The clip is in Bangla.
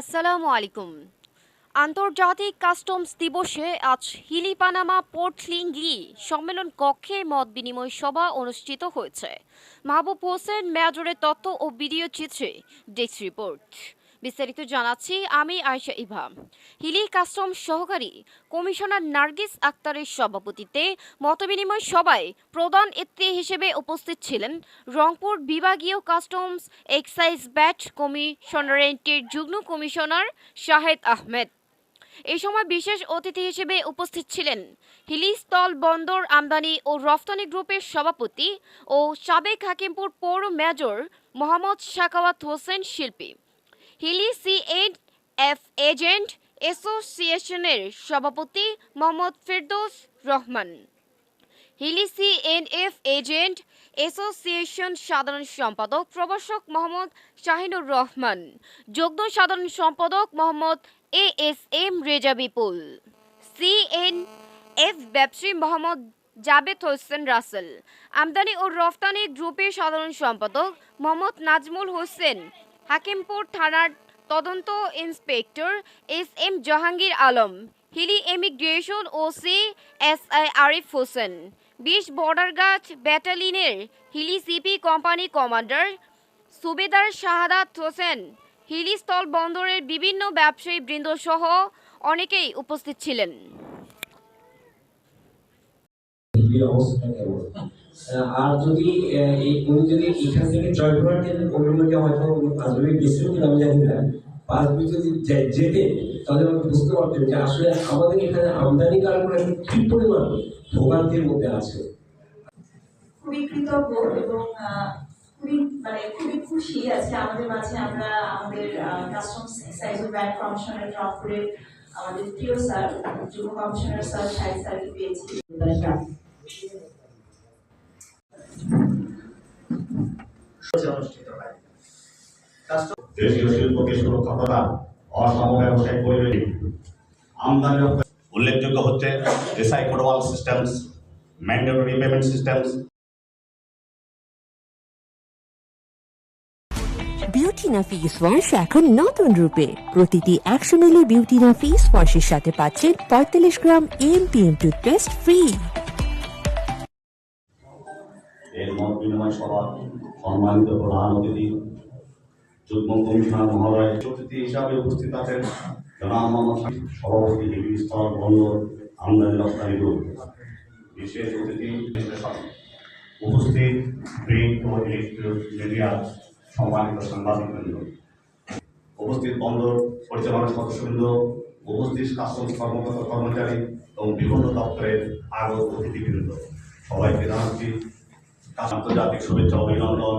আসসালামু আলাইকুম। আন্তর্জাতিক কাস্টমস দিবসে আজ হিলি পানামা পোর্ট লিঙ্গি সম্মেলন কক্ষে মত বিনিময় সভা অনুষ্ঠিত হয়েছে। মাহবুব হোসেন মেজরের তথ্য ও ভিডিও চিত্রে ডেস্ক রিপোর্ট। বিস্তারিত জানাচ্ছি আমি আয়শা ইভা হিলি কাস্টমস সহকারী কমিশনার নার্গিস আক্তারের সভাপতিত্বে মতবিনিময় সভায় প্রধান অতিথি হিসেবে উপস্থিত ছিলেন রংপুর বিভাগীয় কাস্টমস এক্সাইজ ব্যাট কমিশনারেন্টের যুগ্ম কমিশনার শাহেদ আহমেদ। এ সময় বিশেষ অতিথি হিসেবে উপস্থিত ছিলেন হিলি স্থল বন্দর আমদানি ও রফতানি গ্রুপের সভাপতি ও সাবেক হাকিমপুর পৌর মেজর মোহাম্মদ শাকাওয়াত হোসেন শিল্পী। হিলি সি এফ এজেন্ট অ্যাসোসিয়েশনের সভাপতি Mohammad Ferdous Rahman. Hili C N F agent association সাধারণ সম্পাদক প্রভাষক মোহাম্মদ শাহিনুর রহমান। যুগ্ম সাধারণ সম্পাদক Mohammad A S M Reza Bipul. C N F ব্যবসায়ী মোহাম্মদ জাবেদ হোসেন রাসেল। আমদানি ও রফতানি গ্রুপের সাধারণ সম্পাদক মোহাম্মদ নাজমুল হোসেন। হাকিমপুর থানার তদন্ত inspector S M Jahangir Alam, Hili immigration OC S I Arif Hossain, বিশ বর্ডার গাছ ব্যাটালিয়নের হিলি সিপি কোম্পানি কমান্ডার সুবেদার শাহাদাত হোসেন, হিলি স্থল বন্দরের বিভিন্ন ব্যবসায়ী বৃন্দ সহ অনেকেই উপস্থিত ছিলেন। আর যদি উনি যদি এখান থেকে জয়পুরহাটের অনুমতি হয়তো উনি পাঁচ মিনিট গেছিল কিনা আমি জানি না। পাঁচ যদি যেতে তাহলে আমি বুঝতে পারতেন যে আসলে আমাদের এখানে আমদানি কারণে কি পরিমাণ ভোগান্তির মধ্যে আছে। খুবই কৃতজ্ঞ এবং খুবই মানে খুবই খুশি আজকে আমাদের মাঝে আমরা আমাদের কাস্টমস এক্সাইজ ও ব্যাংক আমাদের প্রিয় স্যার, যুব কমিশনার স্যার শাহিদ স্যারকে পেয়েছি। অনুষ্ঠিত হয়। দেশীয় শিল্পকে সুরক্ষা প্রদান অসম ব্যবসায়িক পরিবেশ। আমদানি রপ্তানি উল্লেখযোগ্য হচ্ছে এসআই কোডওয়াল সিস্টেমস ম্যান্ডেটরি পেমেন্ট সিস্টেমস বিউটিনা ফেস ওয়াশ এখন নতুন রূপে। প্রতিটি একশো মিলি বিউটিনা ফেস ওয়াশের সাথে পাচ্ছেন পঁয়তাল্লিশ গ্রাম এমপিএম টুথপেস্ট ফ্রি এর মত বিনিময় সভা সম্মানিত প্রধান অতিথি, যুগ্ম কমিশনার মহোদয়, অতিথি হিসাবে উপস্থিত আছেন জনাব মোহাম্মদ সভাপতি হিলি স্থল বন্দর আমদানি রপ্তানি গ্রুপ। বিশেষ অতিথি উপস্থিত প্রিন্ট ও ইলেকট্রিক মিডিয়া সম্মানিত সাংবাদিকবৃন্দ। উপস্থিত বন্দর পরিচালনা সদস্যবৃন্দ, উপস্থিত কাস্টমস কর্মকর্তা কর্মচারী এবং বিভিন্ন দপ্তরের আগত অতিথিবৃন্দ। সবাইকে জানাচ্ছি আন্তর্জাতিক শুভেচ্ছা অভিনন্দন।